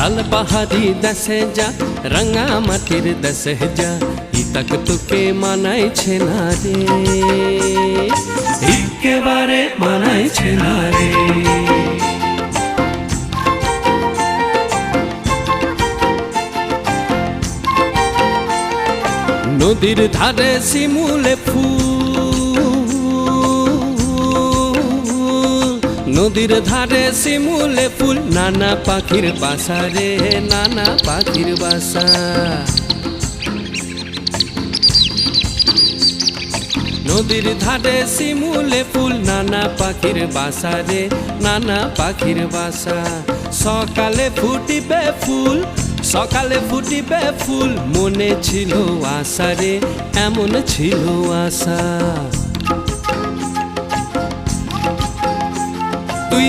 লাল পাহাড়ি দেশে যা রাঙা মাটির দেশে যা ইতাক তোকে মানাইছে না রে একেবারে মানাইছে না রে নদীর ধারে শিমুলে ফুল নদীর ধারে শিমুলে ফুল, নানা পাখির বাসা রে, নানা পাখির বাসা। নদীর ধারে শিমুলে ফুল, নানা পাখির বাসা রে, নানা পাখির বাসা। সকালে ফুটিবে ফুল, সকালে ফুটিবে ফুল, মনে ছিল আশা রে, এমন ছিল আশা। তুই